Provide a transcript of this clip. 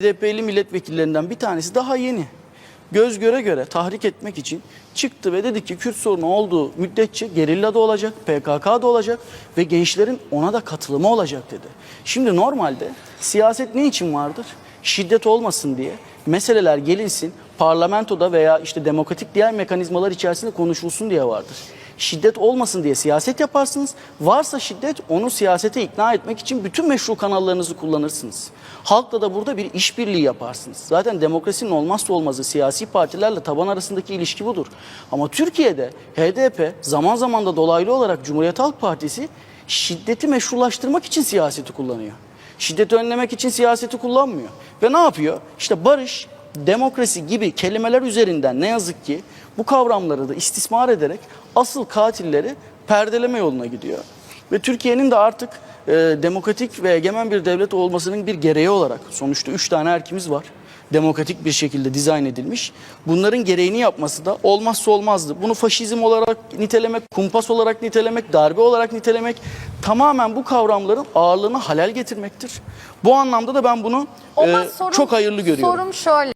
HDP'li milletvekillerinden bir tanesi daha yeni. Göz göre göre tahrik etmek için çıktı ve dedi ki Kürt sorunu olduğu müddetçe gerilla da olacak, PKK da olacak ve gençlerin ona da katılımı olacak dedi. Şimdi normalde siyaset ne için vardır? Şiddet olmasın diye meseleler gelinsin, parlamentoda veya işte demokratik diğer mekanizmalar içerisinde konuşulsun diye vardır. Şiddet olmasın diye siyaset yaparsınız. Varsa şiddet onu siyasete ikna etmek için bütün meşru kanallarınızı kullanırsınız. Halkla da burada bir işbirliği yaparsınız. Zaten demokrasinin olmazsa olmazı siyasi partilerle taban arasındaki ilişki budur. Ama Türkiye'de HDP zaman zaman da dolaylı olarak Cumhuriyet Halk Partisi şiddeti meşrulaştırmak için siyaseti kullanıyor. Şiddeti önlemek için siyaseti kullanmıyor. Ve ne yapıyor? İşte barış, demokrasi gibi kelimeler üzerinden ne yazık ki bu kavramları da istismar ederek asıl katilleri perdeleme yoluna gidiyor. Ve Türkiye'nin de artık e, demokratik ve egemen bir devlet olmasının bir gereği olarak sonuçta üç tane erkimiz var. Demokratik bir şekilde dizayn edilmiş. Bunların gereğini yapması da olmazsa olmazdı. Bunu faşizm olarak nitelemek, kumpas olarak nitelemek, darbe olarak nitelemek tamamen bu kavramların ağırlığına halel getirmektir. Bu anlamda da ben bunu e, çok hayırlı görüyorum. Sorum şöyle.